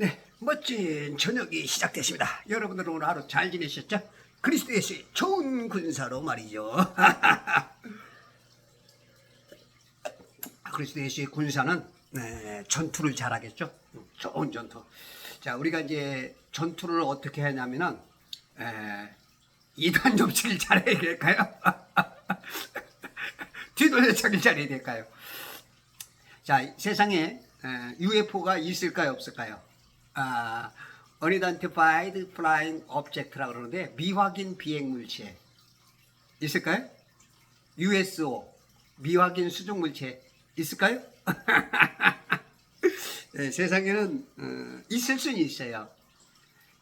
네, 멋진 저녁이 시작됐습니다. 여러분들은 오늘 하루 잘 지내셨죠? 그리스도 예수의 좋은 군사로 말이죠. 그리스도 예수의 군사는 네, 전투를 잘하겠죠. 좋은 전투. 자, 우리가 이제 전투를 어떻게 하냐면은 에, 이단 접치를 잘해야 될까요? 뒤돌려차기를 잘해야 될까요? 자, 세상에 에, UFO가 있을까요, 없을까요? 아, Unidentified Flying Object라고 그러는데 미확인 비행 물체 있을까요? USO 미확인 수중 물체 있을까요? 네, 세상에는 어, 있을 수는 있어요.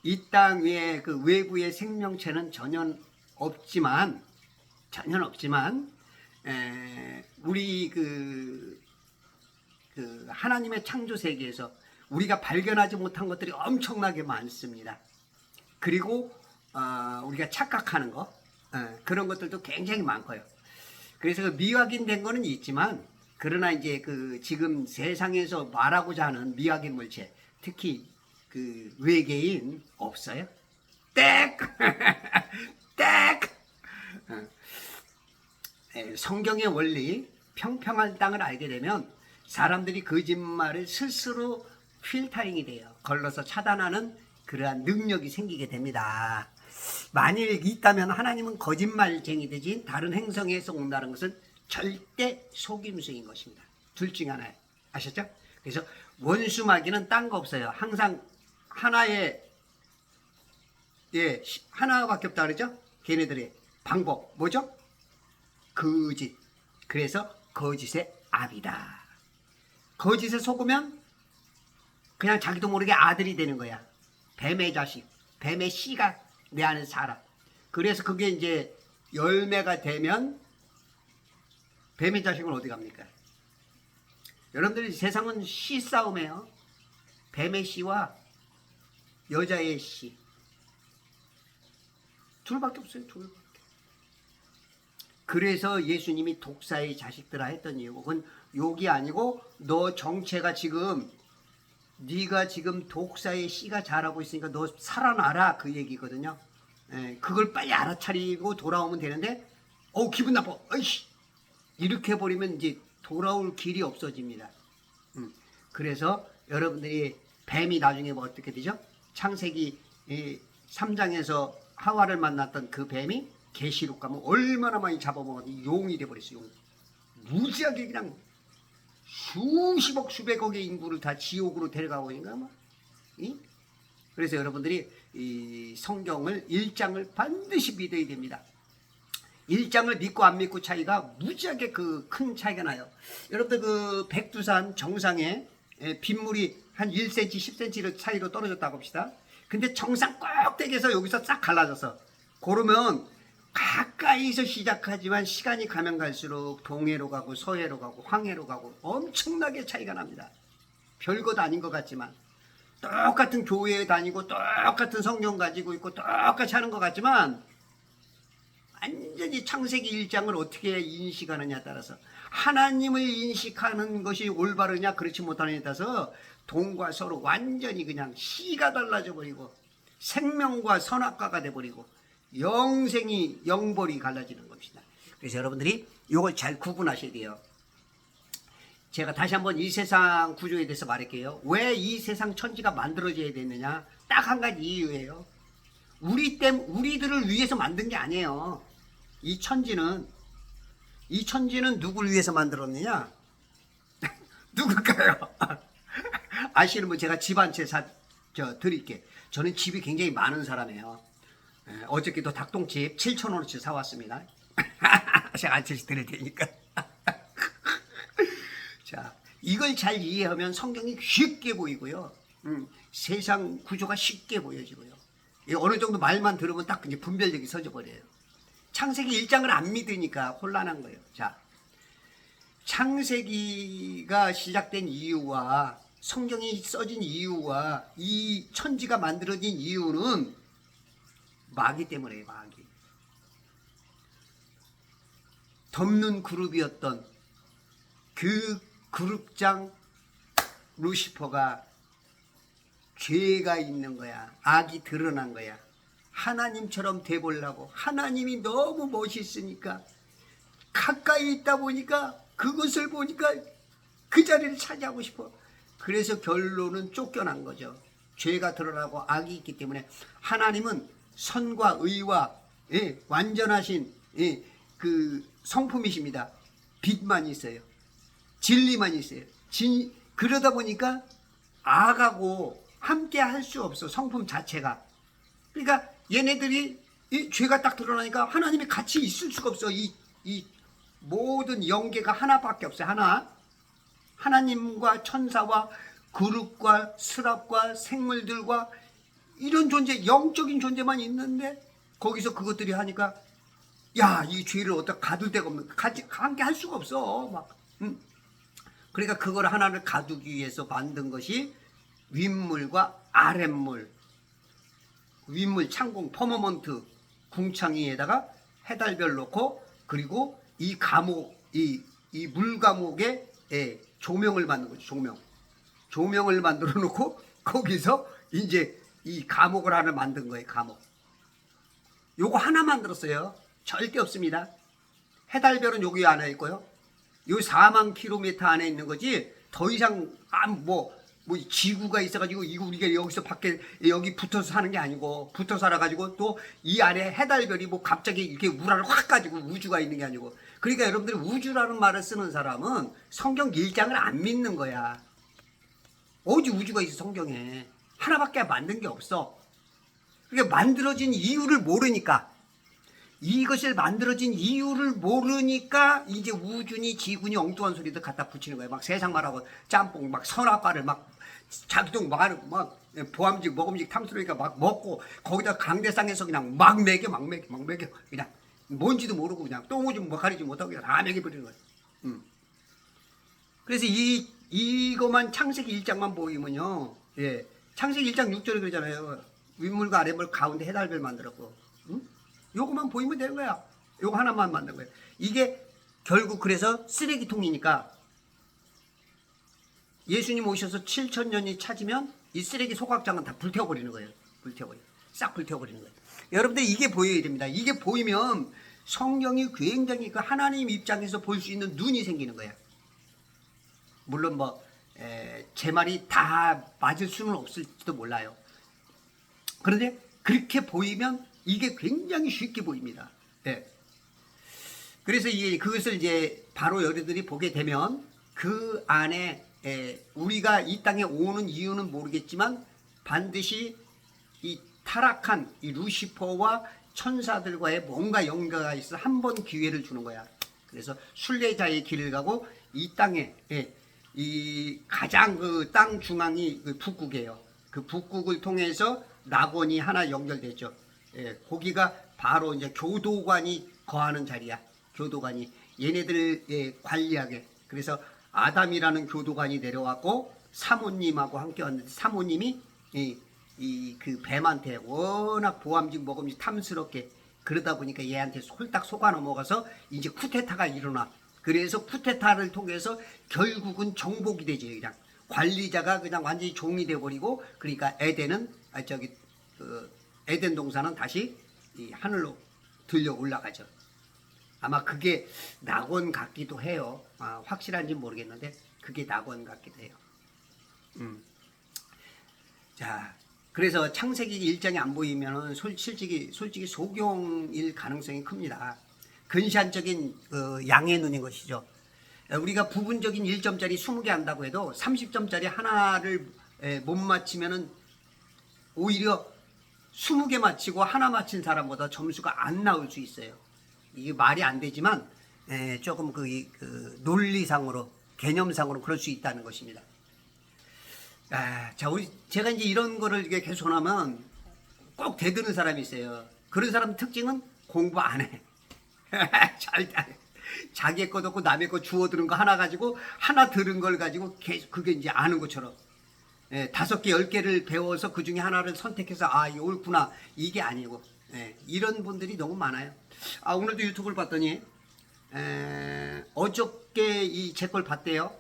이 땅 위에 그 외부의 생명체는 전혀 없지만 전혀 없지만 에, 우리 그, 그 하나님의 창조 세계에서 우리가 발견하지 못한 것들이 엄청나게 많습니다. 그리고 어, 우리가 착각하는 거 어, 그런 것들도 굉장히 많고요. 그래서 그 미확인된 거는 있지만 그러나 이제 그 지금 세상에서 말하고자 하는 미확인 물체 특히 그 외계인 없어요. 땡! 땡! 어. 에, 성경의 원리 평평한 땅을 알게 되면 사람들이 거짓말을 스스로 필터링이 돼요. 걸러서 차단하는 그러한 능력이 생기게 됩니다. 만일 있다면 하나님은 거짓말쟁이 되지 다른 행성에서 온다는 것은 절대 속임수인 것입니다. 둘 중에 하나예요. 아셨죠? 그래서 원수 마귀는 딴 거 없어요. 항상 하나의 예 시- 하나밖에 없다 그러죠? 걔네들의 방법 뭐죠? 거짓. 그래서 거짓의 압이다. 거짓에 속으면 그냥 자기도 모르게 아들이 되는 거야. 뱀의 자식, 뱀의 씨가 내 안에 살아. 그래서 그게 이제 열매가 되면 뱀의 자식은 어디 갑니까? 여러분들이 세상은 씨 싸움이에요. 뱀의 씨와 여자의 씨. 둘밖에 없어요. 둘밖에. 그래서 예수님이 독사의 자식들아 했던 이유가 그건 욕이 아니고 너 정체가 지금 네가 지금 독사의 씨가 자라고 있으니까 너 살아나라 그 얘기거든요. 예, 그걸 빨리 알아차리고 돌아오면 되는데 어 기분 나빠. 아이씨 이렇게 버리면 이제 돌아올 길이 없어집니다. 음, 그래서 여러분들이 뱀이 나중에 뭐 어떻게 되죠? 창세기 3장에서 하와를 만났던 그 뱀이 계시록 가면 얼마나 많이 잡아먹었는지 용이 돼버렸어요. 용. 무지하게 그냥 수십억 수백억의 인구를 다 지옥으로 데려가고 있는가 뭐. 이? 그래서 여러분들이 이 성경을 1장을 반드시 믿어야 됩니다. 1장을 믿고 안 믿고 차이가 무지하게 그 큰 차이가 나요. 여러분들 그 백두산 정상에 에, 빗물이 한 1cm, 10cm 차이로 떨어졌다고 합시다. 근데 정상 꼭대기에서 여기서 싹 갈라져서 그러면 가까이서 시작하지만 시간이 가면 갈수록 동해로 가고 서해로 가고 황해로 가고 엄청나게 차이가 납니다. 별것 아닌 것 같지만 똑같은 교회에 다니고 똑같은 성경 가지고 있고 똑같이 하는 것 같지만 완전히 창세기 1장을 어떻게 인식하느냐에 따라서 하나님을 인식하는 것이 올바르냐 그렇지 못하느냐에 따라서 동과 서로 완전히 그냥 시가 달라져 버리고 생명과 선악과가 돼 버리고 영생이 영벌이 갈라지는 겁니다. 그래서 여러분들이 이걸 잘 구분하셔야 돼요. 제가 다시 한번 이 세상 구조에 대해서 말할게요. 왜 이 세상 천지가 만들어져야 되느냐? 딱 한 가지 이유예요. 우리 땜 우리들을 위해서 만든 게 아니에요. 이 천지는 이 천지는 누굴 위해서 만들었느냐? 누굴까요? 아시는 분 제가 집 한 채 사, 저, 드릴게. 저는 집이 굉장히 많은 사람이에요. 예, 어저께도 닭똥집 7,000원어치 사왔습니다. 제가 한 채씩 드릴 테니까. 자, 이걸 잘 이해하면 성경이 쉽게 보이고요. 음, 세상 구조가 쉽게 보여지고요. 이 어느 정도 말만 들으면 딱 이제 분별력이 서져 버려요. 창세기 1장을 안 믿으니까 혼란한 거예요. 자, 창세기가 시작된 이유와 성경이 써진 이유와 이 천지가 만들어진 이유는 마귀 때문에 마귀. 덮는 그룹이었던 그 그룹장 루시퍼가 죄가 있는 거야. 악이 드러난 거야. 하나님처럼 돼보려고 하나님이 너무 멋있으니까 가까이 있다 보니까 그것을 보니까 그 자리를 차지하고 싶어. 그래서 결론은 쫓겨난 거죠. 죄가 드러나고 악이 있기 때문에 하나님은 선과 의와 예, 완전하신 예, 그 성품이십니다. 빛만 있어요. 진리만 있어요. 진, 그러다 보니까 악하고 함께 할 수 없어. 성품 자체가. 그러니까 얘네들이 이 죄가 딱 드러나니까 하나님이 같이 있을 수가 없어. 이, 이 모든 영계가 하나밖에 없어요. 하나. 하나님과 천사와 그룹과 스랍과 생물들과 이런 존재, 영적인 존재만 있는데 거기서 그것들이 하니까 야, 이 죄를 어디다 가둘 데가 없는, 같이, 함께 할 수가 없어. 막. 음. 그러니까 그걸 하나를 가두기 위해서 만든 것이 윗물과 아랫물. 윗물 창공 퍼머먼트 궁창이에다가 해달별 놓고 그리고 이 감옥 이 이 물감옥에 예, 조명을 만든 거죠 조명 조명을 만들어 놓고 거기서 이제 이 감옥을 하나 만든 거예요 감옥. 요거 하나 만들었어요. 절대 없습니다. 해달별은 여기 안에 있고요. 요 4만 킬로미터 안에 있는 거지 더 이상 아뭐 뭐 지구가 있어가지고 이 우리가 여기서 밖에 여기 붙어서 사는 게 아니고 붙어 살아가지고 또 이 안에 해달별이 뭐 갑자기 이렇게 우라를 확 가지고 우주가 있는 게 아니고. 그러니까 여러분들이 우주라는 말을 쓰는 사람은 성경 1장을 안 믿는 거야. 어디 우주가 있어 성경에 하나밖에 만든 게 없어 그러니까 만들어진 이유를 모르니까 이것을 만들어진 이유를 모르니까 이제 우준이 지군이 엉뚱한 소리도 갖다 붙이는 거예요. 막 세상 말하고 짬뽕 막 선아빠를 막 자기도 막, 막 보암직 먹음직 탐스러니까 막 먹고 거기다 강대상에서 그냥 막 먹여 막 먹여 막 먹여 그냥 뭔지도 모르고 그냥 똥오지 뭐 가리지 못하고 그냥 다 먹여버리는 거예요. 음. 그래서 이 이거만 창세기 1장만 보이면요. 예. 창세기 1장 6절에 그러잖아요. 윗물과 아랫물 가운데 해달별 만들었고. 응? 요거만 보이면 되는 거야. 요거 하나만 만든 거예요. 이게 결국 그래서 쓰레기통이니까 예수님 오셔서 7천 년이 차지면 이 쓰레기 소각장은 다 불태워버리는 거예요. 불태워버려. 싹 불태워버리는 거예요. 여러분들 이게 보여야 됩니다. 이게 보이면 성경이 굉장히 그 하나님 입장에서 볼 수 있는 눈이 생기는 거예요. 물론 뭐, 에, 제 말이 다 맞을 수는 없을지도 몰라요. 그런데 그렇게 보이면 이게 굉장히 쉽게 보입니다. 예. 그래서 이게 그것을 이제 바로 여러분들이 보게 되면 그 안에 에, 우리가 이 땅에 오는 이유는 모르겠지만 반드시 이 타락한 이 루시퍼와 천사들과의 뭔가 연가가 있어 한 번 기회를 주는 거야. 그래서 순례자의 길을 가고 이 땅에 예, 이 가장 그 땅 중앙이 그 북극이에요. 그 북극을 통해서 낙원이 하나 연결되죠. 예, 거기가 바로 이제 교도관이 거하는 자리야. 교도관이 얘네들 예, 관리하게. 그래서 아담이라는 교도관이 내려왔고 사모님하고 함께 왔는데 사모님이 이 그 뱀한테 워낙 보암직 먹음직 탐스럽게 그러다 보니까 얘한테 홀딱 속아 넘어가서 이제 쿠데타가 일어나. 그래서 쿠데타를 통해서 결국은 정복이 되죠. 그냥 관리자가 그냥 완전히 종이 돼버리고 그러니까 에덴은 아 저기 그 에덴 동산은 다시 이 하늘로 들려 올라가죠. 아마 그게 낙원 같기도 해요. 아, 확실한지 모르겠는데 그게 낙원 같기도 해요. 음. 자, 그래서 창세기 1장이 안 보이면은 솔- 솔직히 솔직히 소경일 가능성이 큽니다. 근시안적인 그 양의 눈인 것이죠. 우리가 부분적인 1점짜리 20개 한다고 해도 30점짜리 하나를 에, 못 맞히면은 오히려 20개 맞히고 하나 맞힌 사람보다 점수가 안 나올 수 있어요. 이게 말이 안 되지만 에, 조금 그, 이- 그 논리상으로 개념상으로 그럴 수 있다는 것입니다. 아, 자, 제가 이제 이런 거를 계속 하면 꼭 대드는 사람이 있어요. 그런 사람 특징은 공부 안 해. 해. 자기 것도 없고 남의 거 주워 들은 거 하나 가지고 하나 들은 걸 가지고 계속 그게 이제 아는 것처럼 예, 다섯 개, 열 개를 배워서 그 중에 하나를 선택해서 아, 이게 옳구나. 이게 아니고. 예, 이런 분들이 너무 많아요. 아, 오늘도 유튜브를 봤더니, 에, 어저께 이 제 걸 봤대요.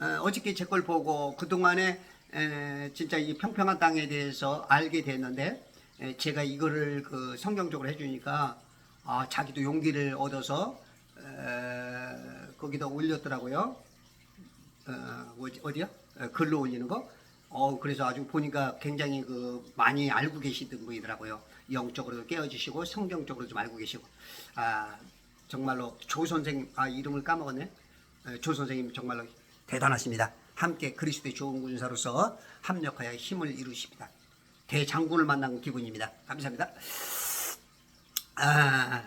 어, 어저께 제 걸 보고 그동안에 에, 진짜 이 평평한 땅에 대해서 알게 됐는데 에, 제가 이거를 그 성경적으로 해주니까 아, 자기도 용기를 얻어서 에, 거기다 올렸더라고요. 어, 어디, 어디요? 어, 글로 올리는 거. 어, 그래서 아주 보니까 굉장히 그 많이 알고 계시던 분이더라고요. 영적으로도 깨어지시고 성경적으로 좀 알고 계시고. 아, 정말로 조 선생, 아, 이름을 까먹었네. 에, 조 선생님 정말로 대단하십니다. 함께 그리스도의 좋은 군사로서 합력하여 힘을 이루십니다. 대장군을 만난 기분입니다. 감사합니다. 아,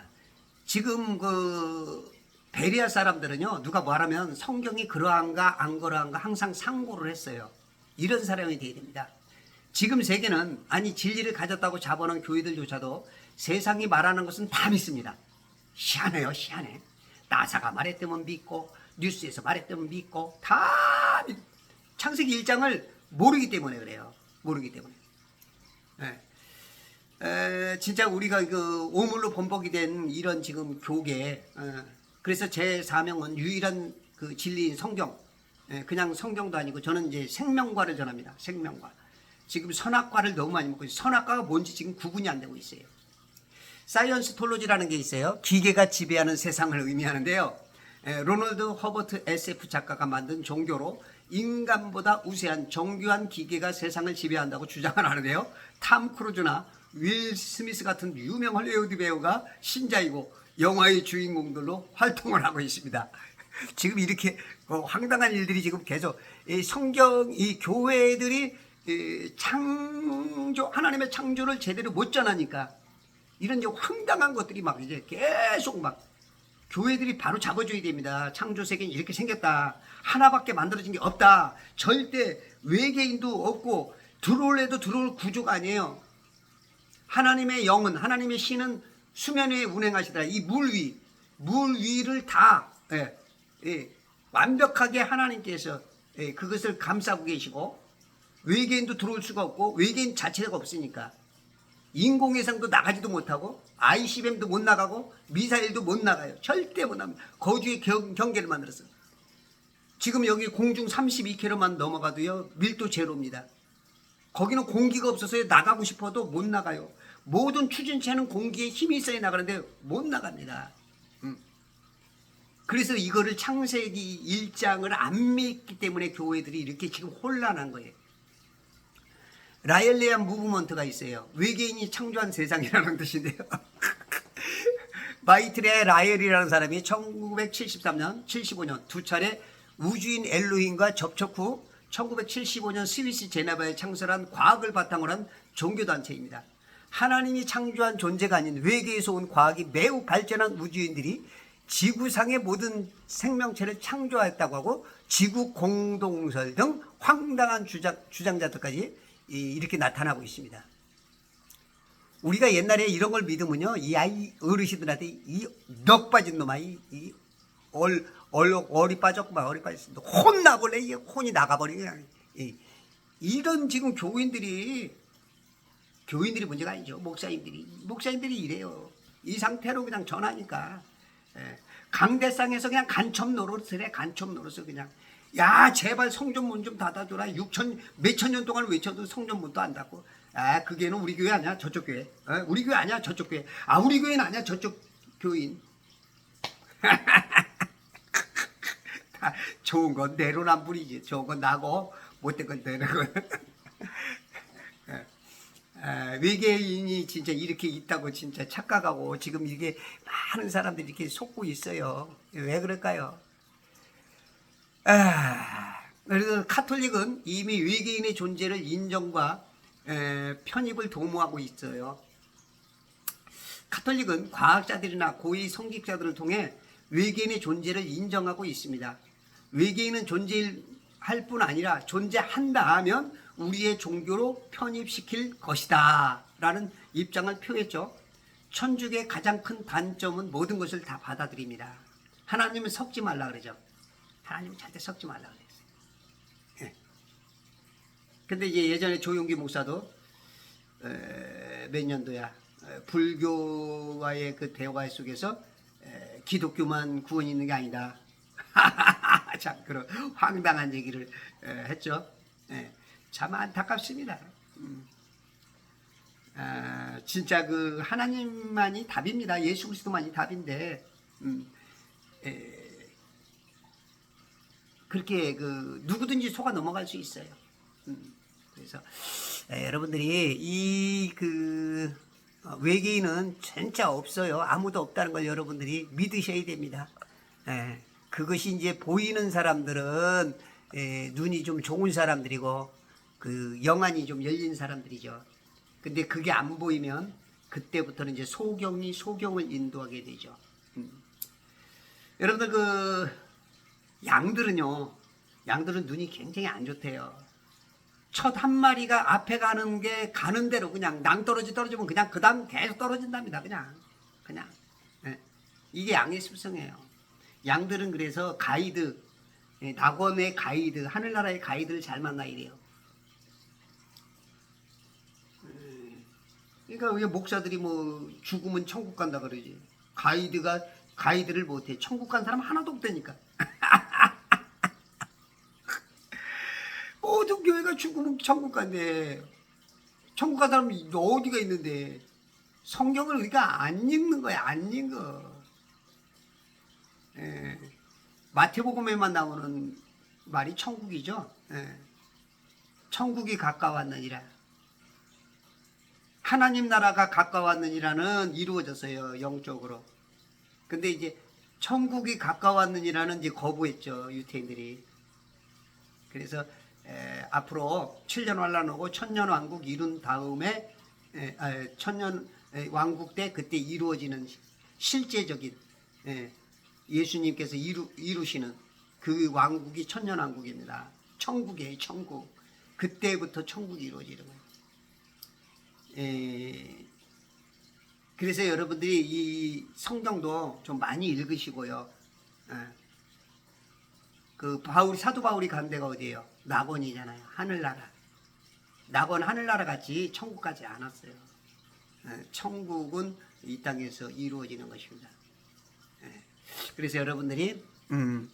지금 그 베리아 사람들은요 누가 말하면 성경이 그러한가 안 그러한가 항상 상고를 했어요. 이런 사람이 돼야 됩니다. 지금 세계는 아니 진리를 가졌다고 자본한 교회들조차도 세상이 말하는 것은 다 믿습니다. 희한해요, 희한해. 나사가 말했다면 믿고 뉴스에서 말했다면 믿고 다 믿- 창세기 1장을 모르기 때문에 그래요. 모르기 때문에. 예. 에, 진짜 우리가 그 오물로 범벅이 된 이런 지금 교계 어, 그래서 제 사명은 유일한 그 진리인 성경. 예, 그냥 성경도 아니고 저는 이제 생명과를 전합니다. 생명과. 지금 선악과를 너무 많이 먹고. 선악과가 뭔지 지금 구분이 안 되고 있어요. 사이언스 톨로지라는 게 있어요. 기계가 지배하는 세상을 의미하는데요. 에, 로널드 허버트 SF 작가가 만든 종교로 인간보다 우세한 정교한 기계가 세상을 지배한다고 주장을 하는데요. 탐 크루즈나 윌 스미스 같은 유명 헐리우드 배우가 신자이고 영화의 주인공들로 활동을 하고 있습니다. 지금 이렇게 어, 황당한 일들이 지금 계속 이 성경 이 교회들이 이 창조 하나님의 창조를 제대로 못 전하니까 이런 이제 황당한 것들이 막 이제 계속 막 교회들이 바로 잡아줘야 됩니다. 창조 세계는 이렇게 생겼다. 하나밖에 만들어진 게 없다. 절대 외계인도 없고 들어올래도 들어올 구조가 아니에요. 하나님의 영은 하나님의 신은 수면 위에 운행하시더라. 이물 위, 물 위를 다 예, 예, 완벽하게 하나님께서 예, 그것을 감싸고 계시고 외계인도 들어올 수가 없고 외계인 자체가 없으니까 인공위성도 나가지도 못하고 ICBM도 못 나가고 미사일도 못 나가요. 절대 못 나갑니다. 거주의 경, 경계를 만들었어요. 지금 여기 공중 32km만 넘어가도요 밀도 제로입니다. 거기는 공기가 없어서 나가고 싶어도 못 나가요. 모든 추진체는 공기에 힘이 있어야 나가는데 못 나갑니다. 음. 그래서 이거를 창세기 1장을 안 믿기 때문에 교회들이 이렇게 지금 혼란한 거예요. 라일레안 무브먼트가 있어요. 외계인이 창조한 세상이라는 뜻인데요. 마이트레 라엘이라는 사람이 1973년, 75년 두 차례 우주인 엘로힘과 접촉 후 1975년 스위스 제네바에 창설한 과학을 바탕으로 한 종교단체입니다. 하나님이 창조한 존재가 아닌 외계에서 온 과학이 매우 발전한 우주인들이 지구상의 모든 생명체를 창조했다고 하고 지구 공동설 등 황당한 주장, 주장자들까지 이- 이렇게 나타나고 있습니다. 우리가 옛날에 이런 걸 믿으면요, 이 아이 어르신들한테 이넉 빠진 놈아, 이, 이 얼, 얼, 얼이 빠졌구만, 얼이 빠졌습니다. 혼나버려, 이게 혼이 나가버리게. 이, 이런 지금 교인들이, 교인들이 문제가 아니죠. 목사님들이. 목사님들이 이래요. 이 상태로 그냥 전하니까. 예. 강대상에서 그냥 간첩 노릇을 해, 간첩 노릇을 그냥. 야, 제발 성전 문 좀 닫아줘라. 6천, 몇천 년 동안 외쳐도 성전 문도 안 닫고. 아, 그게는 우리 교회 아니야, 저쪽 교회. 어? 우리 교회 아니야, 저쪽 교회. 아, 우리 교회는 아니야, 저쪽 교인. 다 좋은 건 내로남불이지. 좋은 건 나고, 못된 건 되는 거. 아, 외계인이 진짜 이렇게 있다고 진짜 착각하고 지금 이게 많은 사람들이 이렇게 속고 있어요. 왜 그럴까요? 아, 그래서 카톨릭은 이미 외계인의 존재를 인정과 에, 편입을 도모하고 있어요. 카톨릭은 과학자들이나 고위 성직자들을 통해 외계인의 존재를 인정하고 있습니다. 외계인은 존재할 뿐 아니라 존재한다 하면 우리의 종교로 편입시킬 것이다. 라는 입장을 표했죠. 천주교의 가장 큰 단점은 모든 것을 다 받아들입니다. 하나님은 섞지 말라 그러죠. 하나님은 절대 섞지 말라 그랬어요. 예. 근데 이제 예전에 조용기 목사도 에, 몇 년도야 에, 불교와의 그 대화 속에서 에, 기독교만 구원이 있는 게 아니다. 참 그런 황당한 얘기를 에, 했죠. 예. 참 안타깝습니다. 음. 아, 진짜 그 하나님만이 답입니다. 예수 그리스도만이 답인데 음, 에, 그렇게 그 누구든지 속아 넘어갈 수 있어요. 음, 그래서 에, 여러분들이 이그 외계인은 진짜 없어요. 아무도 없다는 걸 여러분들이 믿으셔야 됩니다. 에, 그것이 이제 보이는 사람들은 에, 눈이 좀 좋은 사람들이고 그 영안이 좀 열린 사람들이죠. 근데 그게 안 보이면 그때부터는 이제 소경이 소경을 인도하게 되죠. 음. 여러분들 그 양들은요, 양들은 눈이 굉장히 안 좋대요. 첫 한 마리가 앞에 가는 게 가는 대로 그냥 낭떠러지 떨어지면 그냥 그 다음 계속 떨어진답니다. 그냥 그냥 예. 이게 양의 습성이에요. 양들은 그래서 가이드 예, 낙원의 가이드 하늘나라의 가이드를 잘 만나야 돼요. 그러니까 왜 목사들이 뭐 죽으면 천국 간다 그러지? 가이드가 가이드를 못해. 천국 간 사람 하나도 없다니까. 모든 교회가 죽으면 천국 간대. 천국 간 사람이 어디가 있는데 성경을 우리가 안 읽는 거야. 안 읽어. 예. 마태복음에만 나오는 말이 천국이죠. 예. 천국이 가까웠느니라. 하나님 나라가 가까웠느니라는 이루어졌어요 영적으로. 근데 이제 천국이 가까웠느니라는 이제 거부했죠 유태인들이. 그래서 에, 앞으로 7년 환란 오고 천년 왕국 이룬 다음에 에, 아, 천년 에, 왕국 때 그때 이루어지는 실제적인 에, 예수님께서 이루, 이루시는 그 왕국이 천년 왕국입니다. 천국이에요 천국. 그때부터 천국이 이루어지는 거예요. 에, 그래서 여러분들이 이 성경도 좀 많이 읽으시고요. 에, 그 바울 사도 바울이 간 데가 어디예요? 낙원이잖아요. 하늘나라. 낙원 하늘나라 같이 천국 가지 않았어요. 에, 천국은 이 땅에서 이루어지는 것입니다. 에, 그래서 여러분들이 음,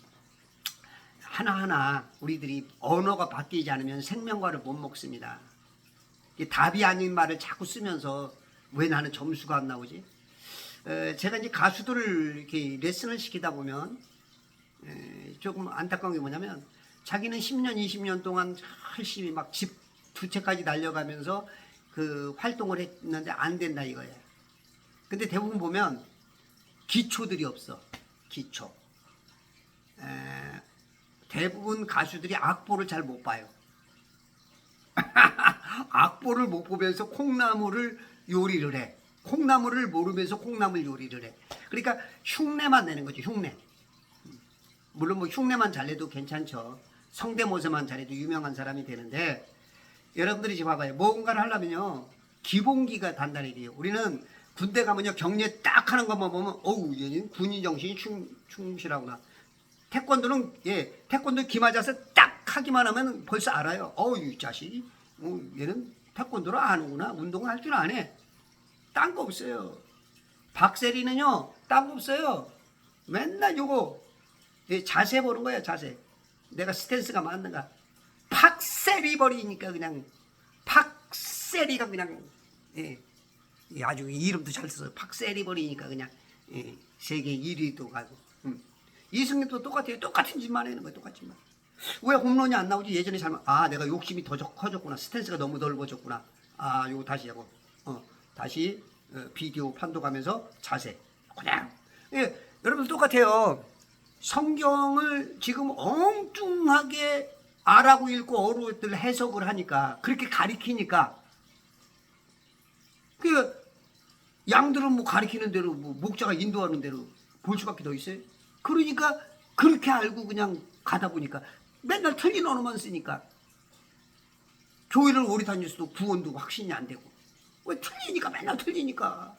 하나하나 우리들이 언어가 바뀌지 않으면 생명과를 못 먹습니다. 답이 아닌 말을 자꾸 쓰면서 왜 나는 점수가 안 나오지? 에, 제가 이제 가수들을 이렇게 레슨을 시키다 보면 에, 조금 안타까운 게 뭐냐면 자기는 10년, 20년 동안 열심히 막 집 두 채까지 날려가면서 그 활동을 했는데 안 된다 이거예요. 근데 대부분 보면 기초들이 없어. 기초. 에, 대부분 가수들이 악보를 잘 못 봐요. 악보를 못 보면서 콩나물을 요리를 해. 콩나물을 모르면서 콩나물 요리를 해. 그러니까 흉내만 내는 거죠, 흉내. 물론 뭐 흉내만 잘 내도 괜찮죠. 성대모사만 잘해도 유명한 사람이 되는데 여러분들이 지금 봐봐요. 뭔가를 하려면요. 기본기가 단단해야 돼요. 우리는 군대 가면요. 경례 딱 하는 것만 보면 어우 얘는 군인 정신이 충, 충실하구나. 태권도는 예 태권도 기 맞아서 딱 하기만 하면 벌써 알아요. 어우 이 자식이 어, 얘는 태권도를 아는구나. 운동을 할 줄 아네. 딴 거 없어요. 박세리는요. 딴 거 없어요. 맨날 요거 예, 자세 보는 거야 자세. 내가 스탠스가 맞는가. 팍세리 버리니까 그냥 팍세리가 그냥 예, 예, 아주 이름도 잘 써서 팍세리 버리니까 그냥 예, 세계 1위도 가고. 음. 이승엽도 똑같아요. 똑같은 짓만 하는 거예요. 똑같은 짓만. 왜 홈런이 안 나오지? 예전에 잘못 아 내가 욕심이 더 적- 커졌구나. 스탠스가 너무 넓어졌구나. 아 요거 다시 하고 어 다시 어, 비디오 판독하면서 자세 그냥 예 여러분 똑같아요. 성경을 지금 엉뚱하게 알아고 읽고 어른들 해석을 하니까 그렇게 가리키니까 그 양들은 뭐 가리키는 대로 뭐 목자가 인도하는 대로 볼 수밖에 더 있어요. 그러니까 그렇게 알고 그냥 가다 보니까 맨날 틀린 언어만 쓰니까. 교회를 오래 다녔어도 구원도 확신이 안 되고. 왜 틀리니까 맨날 틀리니까.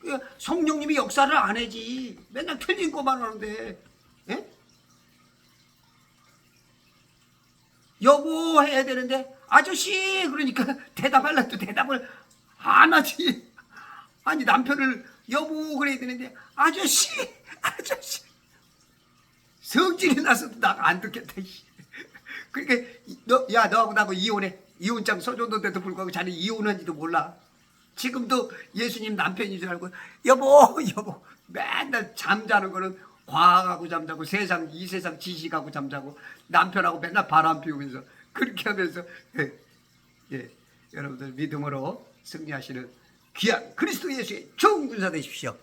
그 성령님이 역사를 안 해지. 맨날 틀린 것만 하는데 예? 여보 해야 되는데 아저씨! 그러니까 대답하려도 대답을 안 하지. 아니 남편을 여보 그래야 되는데 아저씨! 아저씨! 성질이 나서도 나가 안 듣겠다 씨. 그러니까 너 야 너하고 나하고 이혼해 이혼장 써줬는데도 불구하고 자네 이혼한지도 몰라. 지금도 예수님 남편인 줄 알고 여보 여보 맨날 잠자는 거는 과학하고 잠자고 세상 이 세상 지식하고 잠자고 남편하고 맨날 바람 피우면서 그렇게 하면서 예, 예, 여러분들 믿음으로 승리하시는 귀한 그리스도 예수의 좋은 군사 되십시오.